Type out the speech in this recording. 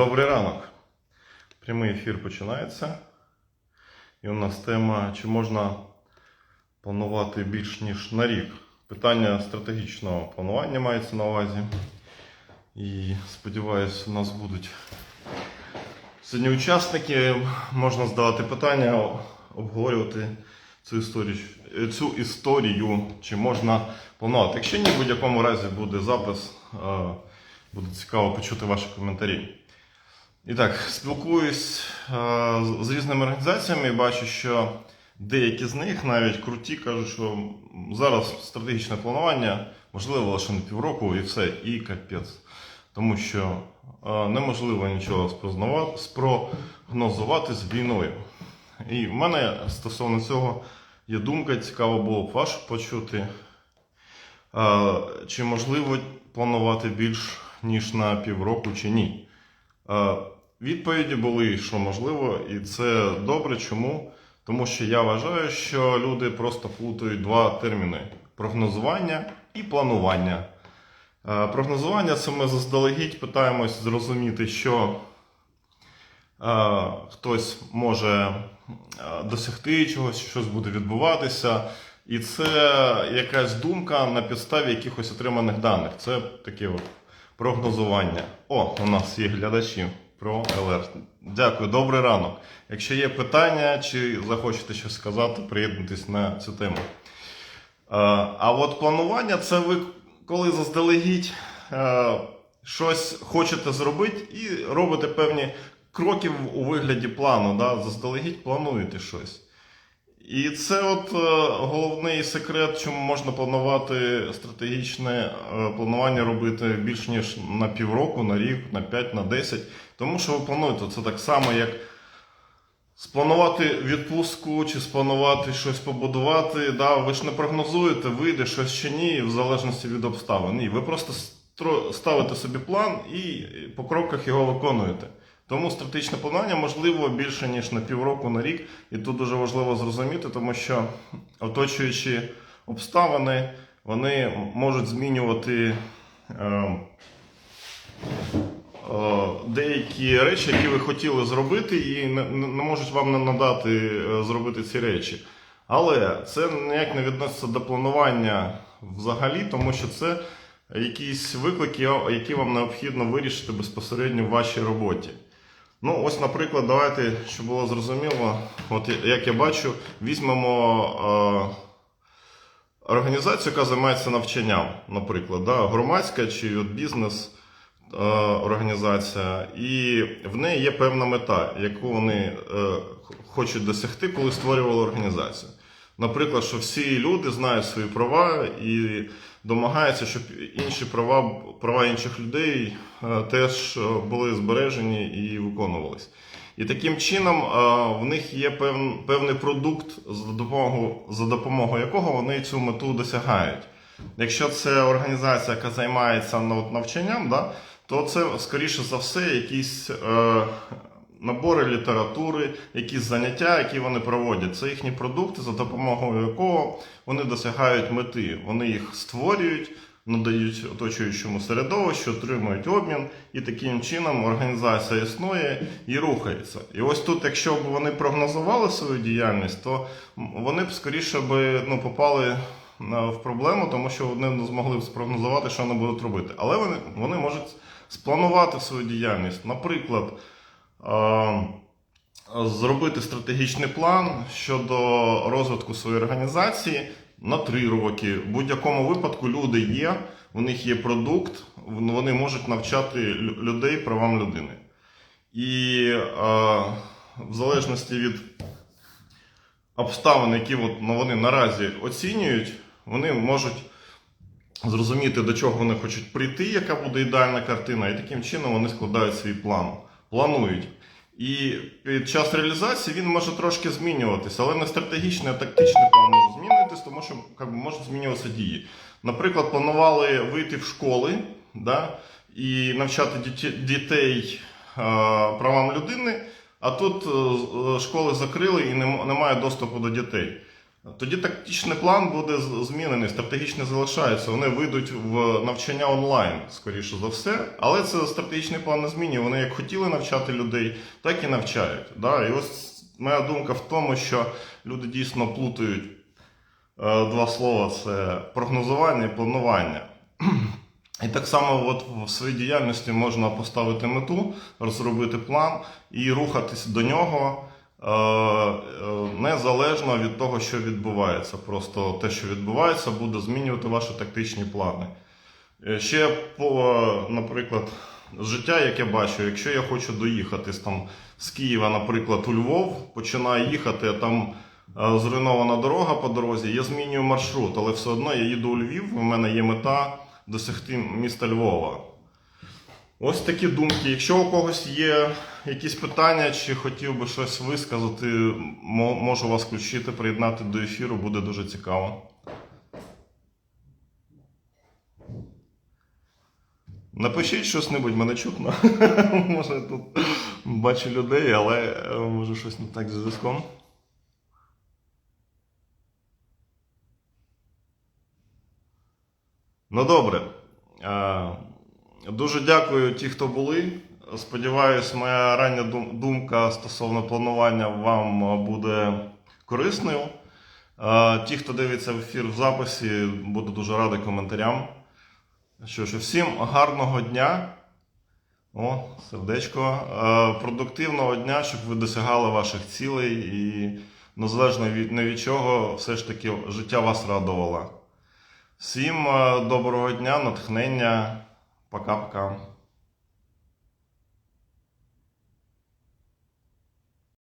Добрий ранок. Прямий ефір починається. І у нас тема, чи можна планувати більш ніж на рік. Питання стратегічного планування мається на увазі. І сподіваюся, у нас будуть сьогодні учасники. Можна задавати питання, обговорювати цю історію, цю історію, чи можна планувати. Якщо ні, в будь-якому разі буде запис. е, Буде цікаво почути ваші коментарі. І так, спілкуюсь е, з- різними організаціями бачу, що деякі з них навіть круті кажуть, що зараз стратегічне планування можливо лише на півроку і все, і капець. Тому що е, неможливо нічого спрогнозувати з війною. І в мене стосовно цього є думка, цікаво було б вашу почути. Е, Чи можливо планувати більш ніж на півроку чи ні? Відповіді були, що можливо, і це добре. Чому? Тому що я вважаю, що люди просто плутають два терміни: прогнозування і планування. Е, Прогнозування це ми заздалегідь питаємось зрозуміти, що е, хтось може е, досягти чогось, щось буде відбуватися. І це якась думка на підставі якихось отриманих даних. Це таке от прогнозування. О, у нас є глядачі про ЛР. Дякую, добрий ранок. Якщо є питання чи захочете щось сказати, приєднуйтесь на цю тему. Е, А от планування це ви коли заздалегідь е, щось хочете зробити і робите певні кроки у вигляді плану. Да? Заздалегідь плануєте щось. І це от е, головний секрет, чому можна планувати стратегічне планування робити більш ніж на півроку, на рік, на 5, на 10. Тому що ви плануєте це так само, як спланувати відпустку чи спланувати щось побудувати. Да, ви ж не прогнозуєте, вийде щось чи ні, в залежності від обставин. Ні, ви просто ставите собі план і по кроках його виконуєте. Тому стратегічне планування можливо більше ніж на півроку, на рік. І тут дуже важливо зрозуміти, тому що оточуючі обставини вони можуть змінювати е, деякі речі, які ви хотіли зробити, і не, можуть вам не надати е, зробити ці речі. Але це ніяк не відноситься до планування взагалі, тому що це якісь виклики, які вам необхідно вирішити безпосередньо в вашій роботі. Ну, ось, наприклад, давайте, щоб було зрозуміло, от як я бачу, візьмемо е, організацію, яка займається навчанням, наприклад, да, громадська чи от бізнес е, організація, і в неї є певна мета, яку вони е, хочуть досягти, коли створювали організацію. Наприклад, що всі люди знають свої права і домагаються, щоб інші права, права інших людей е, теж е, були збережені і виконувались. І таким чином е, в них є пев- певний продукт, за допомогою, за допомогою якого вони цю мету досягають. Якщо це організація, яка займається навчанням, да, то це скоріше за все якісь е, набори літератури, якісь заняття, які вони проводять. Це їхні продукти, за допомогою якого вони досягають мети. Вони їх створюють, надають оточуючому середовищу, отримують обмін, і таким чином організація існує і рухається. І ось тут, якщо б вони прогнозували свою діяльність, то вони б скоріше би ну, попали е, в проблему, тому що вони не змогли б спрогнозувати, що вони будуть робити. Але вони, вони можуть спланувати свою діяльність. Наприклад, е, зробити стратегічний план щодо розвитку своєї організації на три роки. В будь-якому випадку люди є, у них є продукт, вони можуть навчати людей правам людини. І е, в залежності від обставин, які ну, вони наразі оцінюють, вони можуть зрозуміти, до чого вони хочуть прийти, яка буде ідеальна картина, і таким чином вони складають свій план, планують. І під час реалізації він може трошки змінюватися, але не стратегічний, а тактичний план може змінюватися, тому що як би, можуть змінюватися дії. Наприклад, планували вийти в школи да, і навчати дітей правам людини, а тут е, е, школи закрили і немає доступу до дітей. Тоді тактичний план буде змінений, стратегічний залишається. Вони вийдуть в навчання онлайн, скоріше за все. Але це стратегічний план не змінює. Вони як хотіли навчати людей, так і навчають. Да? І ось моя думка в тому, що люди дійсно плутають е, два слова: це прогнозування і планування. І так само от в своїй діяльності можна поставити мету, розробити план і рухатись до нього незалежно від того, що відбувається. Просто те, що відбувається, буде змінювати ваші тактичні плани. Е, Ще по, е, наприклад, життя, яке бачу, якщо я хочу доїхати з, там, з Києва, наприклад, у Львов, починаю їхати, а там е, зруйнована дорога по дорозі, я змінюю маршрут, але все одно я їду у Львів, у мене є мета досягти міста Львова. Ось такі думки. Якщо у когось є якісь питання, чи хотів би щось висказати, можу вас включити, приєднати до ефіру, буде дуже цікаво. Напишіть щось-небудь, мене чутно. може тут бачу людей, але е, може щось не так зі зв'язком. Ну добре. Дуже дякую ті, хто були. Сподіваюсь, моя рання думка стосовно планування вам е, буде корисною. Е, Ті, хто дивиться ефір в записі, буду дуже радий коментарям. Що ж, всім гарного дня. О, сердечко. Е, Продуктивного дня, щоб ви досягали ваших цілей і незалежно від, не від чого, все ж таки життя вас радувало. Всім доброго дня, натхнення. Пока-пока.